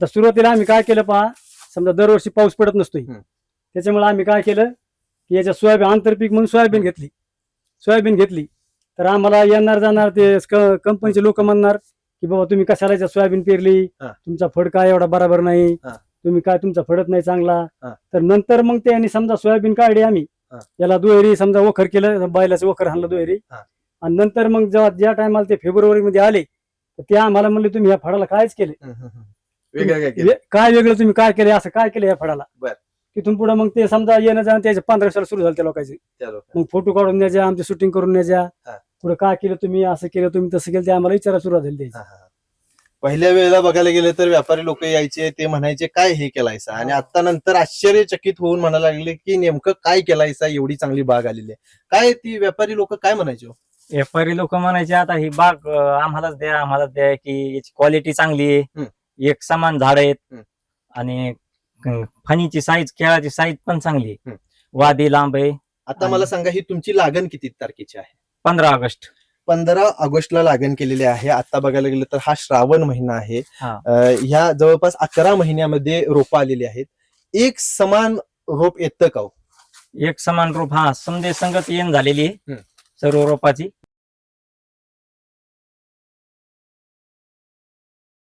तर सुरुवातीला आम्ही काय केलं पहा समजा दरवर्षी पाऊस पडत नसतोय. त्याच्यामुळे आम्ही काय केलं की याच्या सोयाबीन आंतरपीक म्हणून सोयाबीन घेतली सोयाबीन घेतली तर आम्हाला येणार जाणार ते कंपनीचे लोक म्हणणार की बाबा तुम्ही कशाला सोयाबीन पेरली. तुमचा फड काय एवढा बराबर नाही. तुम्ही काय तुमचा फडत नाही चांगला. तर नंतर मग त्यांनी समजा सोयाबीन काढली आम्ही. याला दुहेरी समजा वखर केलं बैलाचं वखर हाणलं दुहेरी. आणि नंतर मग जेव्हा ज्या टायमाला ते फेब्रुवारी मध्ये आले तर ते आम्हाला म्हणले तुम्ही या फळाला कायच केले. वेगळं काय केलं वे- काय वेगळं तुम्ही काय केलं असं काय केलं या फळाला बर. तिथून पुढे मग ते समजा येणं जाणं त्याचे पंधरा वर्षाला सुरू झालं त्या लोकांचे त्या लोकांना. मग फोटो काढून न्यायच्या आमचे शूटिंग करून हा. पुढे काय केलं तुम्ही असं केलं तुम्ही तसं केलं ते आम्हाला विचारायला सुरुवात झाली त्याची हा, हा, हा. पहिल्या वेळेला बघायला गेले तर व्यापारी लोक यायचे ते म्हणायचे काय हे केलायसा आणि आता नंतर आश्चर्यचकित होऊन म्हणायला लागले की नेमकं काय केलायसा एवढी चांगली बाग आलेली आहे काय ती व्यापारी लोक काय म्हणायचे हो? व्यापारी लोक म्हणायचे आता ही बाग अं, आम्हालाच द्या आम्हालाच द्या की याची क्वालिटी चांगली हम्म. आहे एक समान झाड आहेत. आणि फणीची साईज केळाची साईज पण चांगली आहे. वादी लांब आहे आता मला सांगा ही तुमची लागण किती तारखेची आहे पंधरा ऑगस्ट पंधरा ऑगस्टला लागण केलेली आहे आता बघायला गेलं तर हा श्रावण महिना आहे हा. अं, ह्या जवळपास अकरा महिन्यामध्ये रोपं आलेली आहेत एक समान रोप येतं का हो? एक समान रोप हा समजे संगत येण झालेली आहे हम्म. सर्व रोपाची